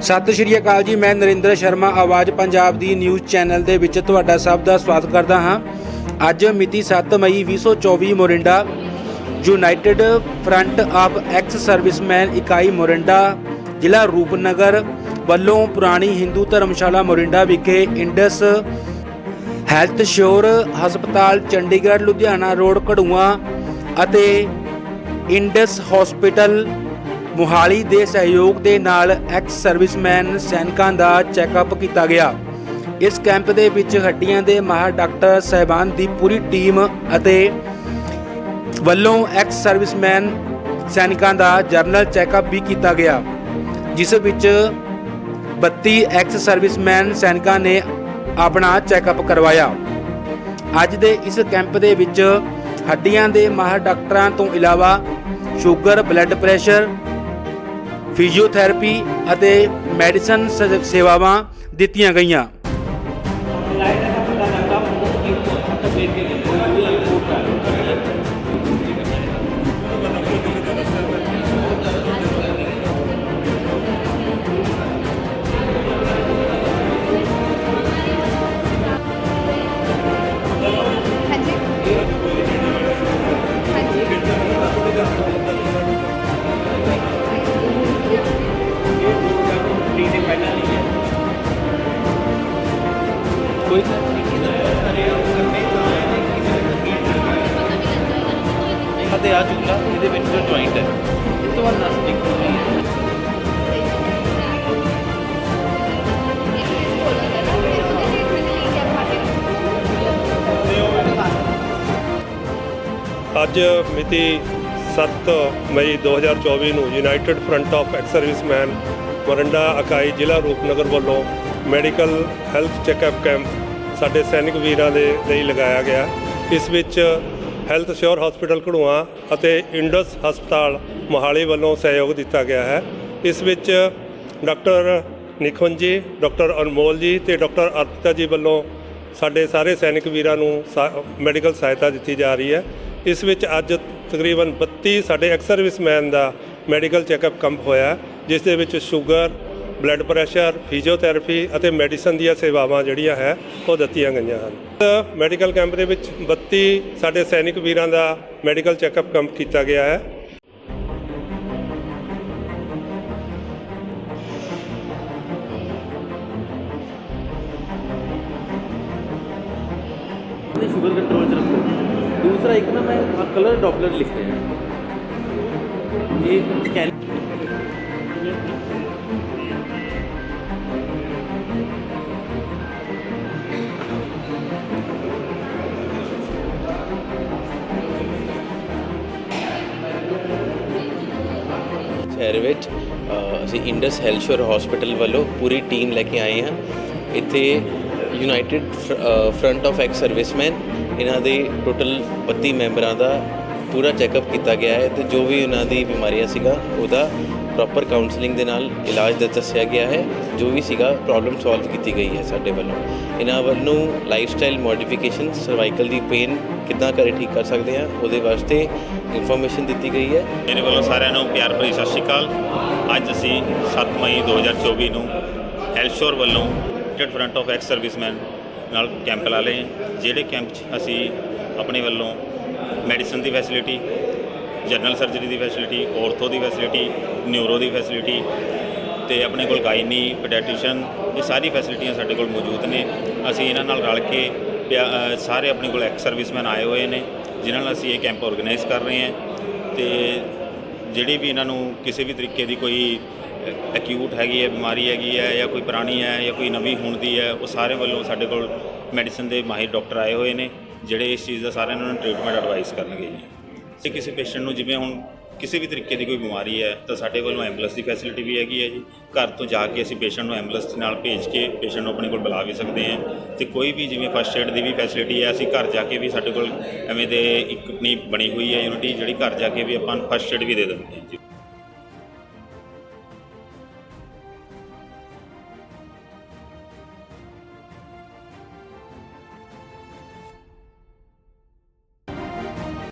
ਸਤਿ ਸ਼੍ਰੀ ਅਕਾਲ ਜੀ, ਮੈਂ ਨਰਿੰਦਰ ਸ਼ਰਮਾ, ਆਵਾਜ਼ ਪੰਜਾਬ ਦੀ ਨਿਊਜ਼ ਚੈਨਲ ਦੇ ਵਿੱਚ ਤੁਹਾਡਾ ਸਭ ਦਾ ਸਵਾਗਤ ਕਰਦਾ ਹਾਂ। ਅੱਜ ਮਿਤੀ 7 ਮਈ 2024 Morinda, United Front of ex servicemen ਇਕਾਈ ਮੋਰਿੰਡਾ, ਜ਼ਿਲ੍ਹਾ ਰੂਪਨਗਰ ਵੱਲੋਂ ਪੁਰਾਣੀ ਹਿੰਦੂ ਧਰਮਸ਼ਾਲਾ ਮੋਰਿੰਡਾ ਵਿਖੇ ਇੰਡਸ ਹੈਲਥ ਸ਼ੋਰ ਹਸਪਤਾਲ, ਚੰਡੀਗੜ੍ਹ, ਲੁਧਿਆਣਾ ਰੋਡ ਕੜੂਆ ਅਤੇ ਇੰਡਸ ਹਸਪੀਟਲ ਮੁਹਾਲੀ ਦੇ ਸਹਿਯੋਗ ਦੇ ਨਾਲ ਐਕਸ ਸਰਵਿਸਮੈਨ ਸੈਨਿਕਾਂ ਦਾ ਚੈੱਕਅਪ ਕੀਤਾ ਗਿਆ। ਇਸ ਕੈਂਪ ਦੇ ਵਿੱਚ ਹੱਡੀਆਂ ਦੇ ਮਾਹਰ ਡਾਕਟਰ ਸਹਿਬਾਨ ਦੀ ਪੂਰੀ ਟੀਮ ਅਤੇ ਵੱਲੋਂ ਐਕਸ ਸਰਵਿਸਮੈਨ ਸੈਨਿਕਾਂ ਦਾ ਜਰਨਲ ਚੈੱਕਅਪ ਵੀ ਕੀਤਾ ਗਿਆ, ਜਿਸ ਵਿੱਚ 32 ਐਕਸ ਸਰਵਿਸਮੈਨ ਸੈਨਿਕਾਂ ਨੇ ਆਪਣਾ ਚੈੱਕਅਪ ਕਰਵਾਇਆ। ਅੱਜ ਦੇ ਇਸ ਕੈਂਪ ਦੇ ਵਿੱਚ ਹੱਡੀਆਂ ਦੇ ਮਾਹਰ ਡਾਕਟਰਾਂ ਤੋਂ ਇਲਾਵਾ ਸ਼ੂਗਰ ਬਲੱਡ ਪ੍ਰੈਸ਼ਰ ਫਿਜ਼ੀਓਥੈਰੇਪੀ ਅਤੇ ਮੈਡੀਸਨ ਸ- ਸੇਵਾਵਾਂ ਦਿੱਤੀਆਂ ਗਈਆਂ। ਹਾਂਜੀ ਅਤੇ ਆ ਚੂਲਾ ਇਹਦੇ ਵਿੱਚ ਜੋ ਜੁਆਇੰਟ ਹੈ। ਇਹ ਤੋਂ ਬਾਅਦ ਨਸ ਨਿਕਲਦੀ ਹੈ। ਅੱਜ ਮਿਤੀ 7 ਮਈ 2024 ਨੂੰ United Front of ex servicemen Morinda ਇਕਾਈ ਜ਼ਿਲ੍ਹਾ ਰੂਪਨਗਰ ਵੱਲੋਂ ਮੈਡੀਕਲ ਹੈਲਥ ਚੈੱਕਅਪ ਕੈਂਪ ਸਾਡੇ ਸੈਨਿਕ ਵੀਰਾਂ ਦੇ ਲਈ ਲਗਾਇਆ ਗਿਆ। ਇਸ ਵਿੱਚ ਹੈਲਥ ਸ਼ੋਰ ਹਸਪੀਟਲ ਘੜੂਆ ਅਤੇ ਇੰਡਸ ਹਸਪਤਾਲ ਮੋਹਾਲੀ ਵੱਲੋਂ ਸਹਿਯੋਗ ਦਿੱਤਾ ਗਿਆ ਹੈ। ਇਸ ਵਿੱਚ ਡਾਕਟਰ ਨਿਖੁੰਜ ਜੀ, ਡਾਕਟਰ ਅਨਮੋਲ ਜੀ ਤੇ ਡਾਕਟਰ ਅਰਪਿਤਾ ਜੀ ਵੱਲੋਂ ਸਾਡੇ ਸਾਰੇ ਸੈਨਿਕ ਵੀਰਾਂ ਨੂੰ ਸਾ- ਮੈਡੀਕਲ ਸਹਾਇਤਾ ਦਿੱਤੀ ਜਾ ਰਹੀ ਹੈ। ਇਸ ਵਿੱਚ ਅੱਜ ਤਕਰੀਬਨ 32 ਸਾਡੇ ਐਕਸ ਸਰਵਿਸਮੈਨ ਦਾ ਮੈਡੀਕਲ ਚੈੱਕਅਪ ਕੰਪ ਹੋਇਆ ਜਿਸ ਦੇ ਵਿੱਚ ਸ਼ੂਗਰ ਬਲੱਡ ਪ੍ਰੈਸ਼ਰ ਫਿਜ਼ੀਓਥੈਰੇਪੀ ਅਤੇ ਮੈਡੀਸਨ ਦੀਆਂ ਸੇਵਾਵਾਂ ਜਿਹੜੀਆਂ ਹੈ, ਉਹ ਦਿੱਤੀਆਂ ਗਈਆਂ ਹਨ। ਮੈਡੀਕਲ ਕੈਂਪ ਦੇ ਵਿੱਚ 32 ਸਾਡੇ ਸੈਨਿਕ ਵੀਰਾਂ ਦਾ ਮੈਡੀਕਲ ਚੈੱਕਅਪ ਕੰਪ ਕੀਤਾ ਗਿਆ ਹੈ। ਉਹਨੇ ਸ਼ੂਗਰ ਕੰਟਰੋਲ ਚ ਰੱਖੋ। ਦੂਸਰਾ ਇੱਕ ਨਾ ਮੈਂ ਕਲਰ ਡਾਪਲਰ ਲਿਖ ਰਿਹਾ। ਇਹ ਸਕੈਨ ਸ਼ਹਿਰ ਵਿੱਚ ਅਸੀਂ ਇੰਡਸ ਹੈਲਥ ਹਸਪੀਟਲ ਵੱਲੋਂ ਪੂਰੀ ਟੀਮ ਲੈ ਕੇ ਆਏ ਹਾਂ। ਇੱਥੇ United Front of ex servicemen ਇਹਨਾਂ ਦੇ ਟੋਟਲ 32 ਮੈਂਬਰਾਂ ਦਾ ਪੂਰਾ ਚੈੱਕਅਪ ਕੀਤਾ ਗਿਆ ਹੈ ਤੇ ਜੋ ਵੀ ਉਹਨਾਂ ਦੀ ਬਿਮਾਰੀਆਂ ਸੀਗਾ, ਉਹਦਾ ਪ੍ਰੋਪਰ ਕਾਉਂਸਲਿੰਗ ਦੇ ਨਾਲ ਇਲਾਜ ਦਾ ਦੱਸਿਆ ਗਿਆ ਹੈ, ਜੋ ਵੀ ਸੀਗਾ ਪ੍ਰੋਬਲਮ ਸੋਲਵ ਕੀਤੀ ਗਈ ਹੈ ਸਾਡੇ ਵੱਲੋਂ। ਇਹਨਾਂ ਵੱਲੋਂ ਲਾਈਫ ਸਟਾਈਲ ਮੋਡੀਫਿਕੇਸ਼ਨ ਸਰਵਾਈਕਲ ਦੀ ਪੇਨ ਕਿੱਦਾਂ ਕਰੇ ਠੀਕ ਕਰ ਸਕਦੇ ਹਾਂ, ਉਹਦੇ ਵਾਸਤੇ ਇਨਫੋਰਮੇਸ਼ਨ ਦਿੱਤੀ ਗਈ ਹੈ। ਮੇਰੇ ਵੱਲੋਂ ਸਾਰਿਆਂ ਨੂੰ ਪਿਆਰ ਭਰੀ ਸਤਿ ਸ਼੍ਰੀ ਅਕਾਲ। ਅੱਜ ਅਸੀਂ 7 ਮਈ 2024 ਨੂੰ ਹੈਲਸ਼ੋਰ ਵੱਲੋਂ United Front of ex servicemen ਨਾਲ ਕੈਂਪ ਲਾ ਲਏ। ਜਿਹੜੇ ਕੈਂਪ 'ਚ ਅਸੀਂ ਆਪਣੇ ਵੱਲੋਂ ਮੈਡੀਸਨ ਦੀ ਫੈਸਿਲਿਟੀ ਜਨਰਲ ਸਰਜਰੀ ਦੀ ਫੈਸਿਲਿਟੀ ਔਰਥੋ ਦੀ ਫੈਸਿਲਿਟੀ ਨਿਊਰੋ ਦੀ ਫੈਸਿਲਿਟੀ ਤੇ ਆਪਣੇ ਕੋਲ ਗਾਇਨੀ ਪੈਡੀਆਟ੍ਰੀਸ਼ਨ ਇਹ ਸਾਰੀ ਫੈਸਿਲਿਟੀਆਂ ਸਾਡੇ ਕੋਲ ਮੌਜੂਦ ਨੇ। ਅਸੀਂ ਇਹਨਾਂ ਨਾਲ ਰਲ ਕੇ ਸਾਰੇ ਆਪਣੇ ਕੋਲ ਐਕਸ ਸਰਵਿਸਮੈਨ ਆਏ ਹੋਏ ਨੇ, ਜਿਨ੍ਹਾਂ ਨਾਲ ਅਸੀਂ ਇਹ ਕੈਂਪ ਆਰਗੇਨਾਈਜ਼ ਕਰ ਰਹੇ ਹਾਂ ਤੇ ਜਿਹੜੀ ਵੀ ਇਹਨਾਂ ਨੂੰ ਕਿਸੇ ਵੀ ਤਰੀਕੇ ਦੀ ਕੋਈ ਐਕਿਊਟ ਹੈਗੀ ਹੈ, ਬਿਮਾਰੀ ਹੈਗੀ ਹੈ ਜਾਂ ਕੋਈ ਪੁਰਾਣੀ ਹੈ ਜਾਂ ਕੋਈ ਨਵੀਂ ਹੋਣ ਦੀ ਹੈ, ਉਹ ਸਾਰੇ ਵੱਲੋਂ ਸਾਡੇ ਕੋਲ ਮੈਡੀਸਨ ਦੇ ਮਾਹਿਰ ਡਾਕਟਰ ਆਏ ਹੋਏ ਨੇ, ਜਿਹੜੇ ਇਸ ਚੀਜ਼ ਦਾ ਸਾਰਿਆਂ ਨੂੰ ਟ੍ਰੀਟਮੈਂਟ ਐਡਵਾਈਸ ਕਰਨਗੇ ਜੀ। ਜੇ ਕਿਸੇ ਪੇਸ਼ੈਂਟ ਨੂੰ ਜਿਵੇਂ ਹੁਣ ਕਿਸੇ ਵੀ ਤਰੀਕੇ ਦੀ ਕੋਈ ਬਿਮਾਰੀ ਹੈ, ਤਾਂ ਸਾਡੇ ਵੱਲੋਂ ਐਂਬੂਲੈਂਸ ਦੀ ਫੈਸਿਲਿਟੀ ਵੀ ਹੈਗੀ ਹੈ ਜੀ। ਘਰ ਤੋਂ ਜਾ ਕੇ ਅਸੀਂ ਪੇਸ਼ੈਂਟ ਨੂੰ ਐਂਬੂਲੈਂਸ ਦੇ ਨਾਲ ਭੇਜ ਕੇ ਪੇਸ਼ੈਂਟ ਨੂੰ ਆਪਣੇ ਕੋਲ ਬੁਲਾ ਵੀ ਸਕਦੇ ਹਾਂ। ਤੇ ਕੋਈ ਵੀ ਜਿਵੇਂ ਫਸਟ ਏਡ ਦੀ ਵੀ ਫੈਸਿਲਿਟੀ ਹੈ, ਅਸੀਂ ਘਰ ਜਾ ਕੇ ਵੀ ਸਾਡੇ ਕੋਲ ਐਵੇਂ ਦੇ ਇੱਕ ਆਪਣੀ ਬਣੀ ਹੋਈ ਹੈ ਯੂਨਿਟੀ ਜਿਹੜੀ ਘਰ ਜਾ ਕੇ ਵੀ ਆਪਾਂ ਫਸਟ ਏਡ ਵੀ ਦੇ ਦਿੰਦੇ ਹਾਂ।